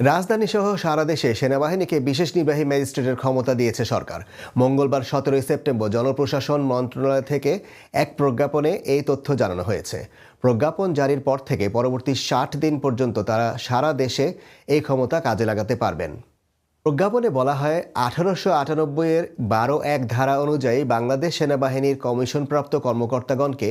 রাজধানী সহ সারা দেশে সেনাবাহিনীকে বিশেষ নির্বাহী ম্যাজিস্ট্রেটের ক্ষমতা দিয়েছে সরকার। মঙ্গলবার সতেরোই সেপ্টেম্বর জনপ্রশাসন মন্ত্রণালয় থেকে এক প্রজ্ঞাপনে এই তথ্য জানানো হয়েছে। প্রজ্ঞাপন জারির পর থেকে পরবর্তী ষাট দিন পর্যন্ত তারা সারা দেশে এই ক্ষমতা কাজে লাগাতে পারবেন। প্রজ্ঞাপনে বলা হয়, আঠারোশো আটানব্বইয়ের বারো এক ধারা অনুযায়ী বাংলাদেশ সেনাবাহিনীর কমিশনপ্রাপ্ত কর্মকর্তাগণকে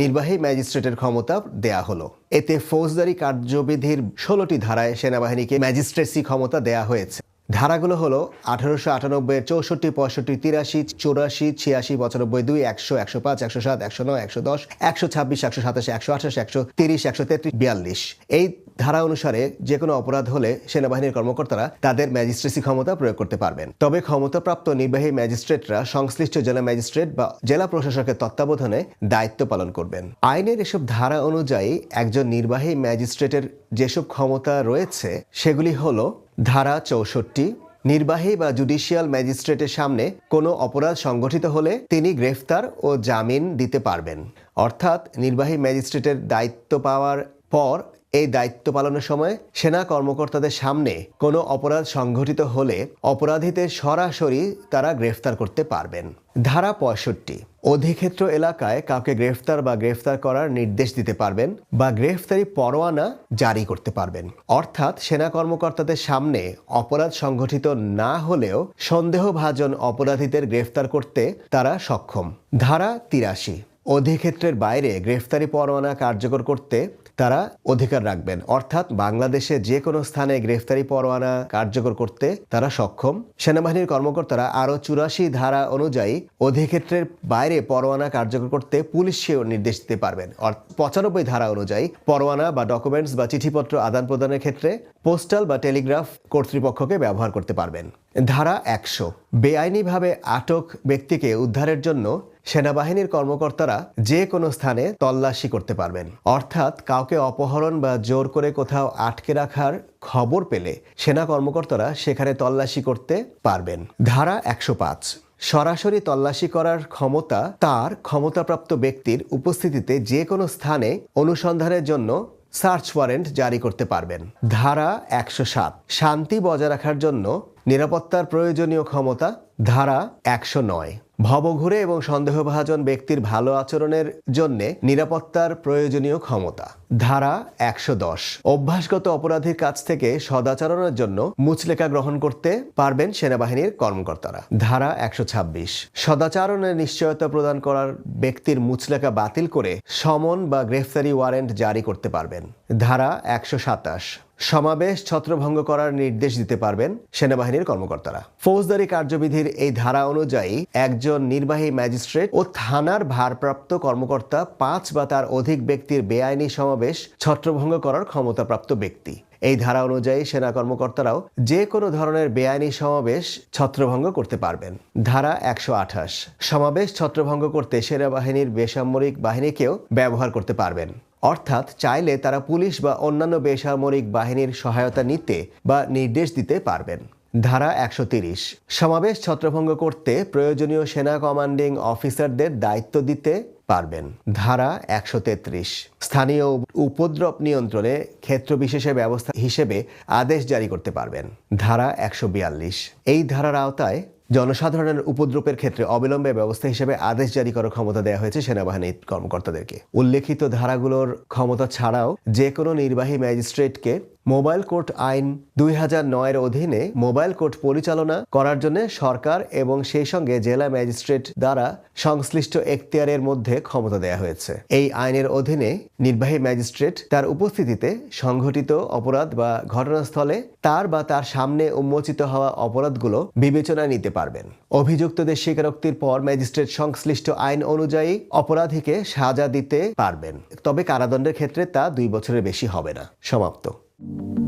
নির্বাহী ম্যাজিস্ট্রেটের ক্ষমতা দেয়া হলো। এতে ফৌজদারি কার্যবিধির ষোলোটি ধারায় সেনাবাহিনীকে ম্যাজিস্ট্রেসি ক্ষমতা দেয়া হয়েছে। ধারাগুলো হলো, আঠারোশো আটানব্বইয়ের চৌষট্টি, পঁয়ষট্টি, তিরাশি, চৌরাশি, ছিয়াশি, পঁচানব্বই, দুই, একশো একশো পাঁচ, একশো সাত, একশো নয়, একশো দশ, একশো ছাব্বিশ, একশো সাতাশ, একশো আঠাশ, একশো তিরিশ, একশো তেত্রিশ, বিয়াল্লিশ। এই ধারা অনুসারে যে কোনো অপরাধ হলে সেনাবাহিনীর কর্মকর্তারা তাদের ম্যাজিস্ট্রেসি ক্ষমতা প্রয়োগ করতে পারবেন। তবে ক্ষমতাপ্রাপ্ত নির্বাহী ম্যাজিস্ট্রেটরা সংশ্লিষ্ট জেলা ম্যাজিস্ট্রেট বা জেলা প্রশাসকের তত্ত্বাবধানে দায়িত্ব পালন করবেন। আইনের এসব ধারা অনুযায়ী একজন নির্বাহী ম্যাজিস্ট্রেটের যেসব ক্ষমতা রয়েছে, সেগুলি হল ধারা চৌষট্টি, নির্বাহী বা জুডিশিয়াল ম্যাজিস্ট্রেটের সামনে কোনো অপরাধ সংগঠিত হলে তিনি গ্রেফতার ও জামিন দিতে পারবেন। অর্থাৎ নির্বাহী ম্যাজিস্ট্রেটের দায়িত্ব পাওয়ার পর এই দায়িত্ব পালনের সময় সেনা কর্মকর্তাদের সামনে কোনো অপরাধ সংঘটিত হলে অপরাধীদের সরাসরি তারা গ্রেফতার করতে পারবেন। ধারা পঁয়ষট্টি। অধিক্ষেত্র এলাকায় কাউকে গ্রেফতার বা গ্রেফতার করার নির্দেশ দিতে পারবেন বা গ্রেফতারি পরোয়ানা জারি করতে পারবেন। অর্থাৎ সেনা কর্মকর্তাদের সামনে অপরাধ সংঘটিত না হলেও সন্দেহভাজন অপরাধীদের গ্রেফতার করতে তারা সক্ষম। ধারা তিরাশি। অধিক্ষেত্রের বাইরে গ্রেফতারি পরোয়ানা কার্যকর করতে তারা অধিকার রাখবেন। অর্থাৎ বাংলাদেশে যে কোনো স্থানে গ্রেফতারি পরোয়ানা কার্যকর করতে তারা সক্ষম। সেনাবাহিনীর কর্মকর্তারা আরও চুরাশি ধারা অনুযায়ী অধিক্ষেত্রের বাইরে পরোয়ানা কার্যকর করতে পুলিশকেও নির্দেশ দিতে পারবেন। পঁচানব্বই ধারা অনুযায়ী পরোয়ানা বা ডকুমেন্টস বা চিঠিপত্র আদান প্রদানের ক্ষেত্রে পোস্টাল বা টেলিগ্রাফ কর্তৃপক্ষকে ব্যবহার করতে পারবেন। ধারা একশো, বেআইনিভাবে আটক ব্যক্তিকে উদ্ধারের জন্য সেনাবাহিনীর কর্মকর্তারা যে কোনো স্থানে তল্লাশি করতে পারবেন। অর্থাৎ কাউকে অপহরণ বা জোর করে কোথাও আটকে রাখার খবর পেলে সেনা কর্মকর্তারা সেখানে তল্লাশি করতে পারবেন। ধারা একশো পাঁচ। সরাসরি তল্লাশি করার ক্ষমতা তার ক্ষমতাপ্রাপ্ত ব্যক্তির উপস্থিতিতে যে কোনো স্থানে অনুসন্ধানের জন্য সার্চ ওয়ারেন্ট জারি করতে পারবেন। ধারা একশো সাত। শান্তি বজায় রাখার জন্য নিরাপত্তার প্রয়োজনীয় ক্ষমতা ধারা একশো নয়। ভবঘুরে এবং সন্দেহভাজন ব্যক্তির ভালো আচরণের জন্য নিরাপত্তার প্রয়োজনীয় ক্ষমতা। ধারা একশো দশ। অভ্যাসগত অপরাধীর কাছ থেকে সদাচরণের জন্য মুচলেখা গ্রহণ করতে পারবেন সেনাবাহিনীর কর্মকর্তারা। ধারা একশো ছাব্বিশ। সদাচরণের নিশ্চয়তা প্রদান করার ব্যক্তির মুচলেখা বাতিল করে সমন বা গ্রেফতারি ওয়ারেন্ট জারি করতে পারবেন। ধারা একশো সাতাশ। সমাবেশ ছত্রভঙ্গ করার নির্দেশ দিতে পারবেন সেনাবাহিনীর কর্মকর্তারা। ফৌজদারি কার্যবিধির এই ধারা অনুযায়ী একজন নির্বাহী ম্যাজিস্ট্রেট ও থানার ভারপ্রাপ্ত কর্মকর্তা পাঁচ বা তার অধিক ব্যক্তির বেআইনি সমাবেশ ছত্রভঙ্গ করার ক্ষমতাপ্রাপ্ত ব্যক্তি। এই ধারা অনুযায়ী সেনা কর্মকর্তারাও যে কোনো ধরনের বেআইনি সমাবেশ ছত্রভঙ্গ করতে পারবেন। ধারা একশো আঠাশ। সমাবেশ ছত্রভঙ্গ করতে সেনাবাহিনীর বেসামরিক বাহিনীকেও ব্যবহার করতে পারবেন। অর্থাৎ চাইলে তারা পুলিশ বা অন্যান্য বেসামরিক বাহিনীর সহায়তা নিতে বা নির্দেশ দিতে পারবেন। ধারা একশো তিরিশ। সমাবেশ ছত্রভঙ্গ করতে প্রয়োজনীয় সেনা কমান্ডিং অফিসারদের দায়িত্ব দিতে পারবেন। ধারা একশো তেত্রিশ। স্থানীয় উপদ্রব নিয়ন্ত্রণে ক্ষেত্র বিশেষের ব্যবস্থা হিসেবে আদেশ জারি করতে পারবেন। ধারা একশো বিয়াল্লিশ। এই ধারার আওতায় জনসাধারণের উপদ্রবের ক্ষেত্রে অবিলম্বে ব্যবস্থা হিসেবে আদেশ জারি করার ক্ষমতা দেওয়া হয়েছে সেনাবাহিনীর কর্মকর্তাদেরকে। উল্লেখিত ধারাগুলোর ক্ষমতা ছাড়াও যে কোনো নির্বাহী ম্যাজিস্ট্রেটকে মোবাইল কোর্ট আইন দুই হাজার নয়ের অধীনে মোবাইল কোর্ট পরিচালনা করার জন্য সরকার এবং সেই সঙ্গে জেলা ম্যাজিস্ট্রেট দ্বারা সংশ্লিষ্ট এখতিয়ারের মধ্যে ক্ষমতা দেওয়া হয়েছে। এই আইনের অধীনে নির্বাহী ম্যাজিস্ট্রেট তার উপস্থিতিতে সংঘটিত অপরাধ বা ঘটনাস্থলে তার বা তার সামনে উন্মোচিত হওয়া অপরাধগুলো বিবেচনায় নিতে পারবেন। অভিযুক্তদের স্বীকারোক্তির পর ম্যাজিস্ট্রেট সংশ্লিষ্ট আইন অনুযায়ী অপরাধীকে সাজা দিতে পারবেন। তবে কারাদণ্ডের ক্ষেত্রে তা দুই বছরের বেশি হবে না। সমাপ্ত। you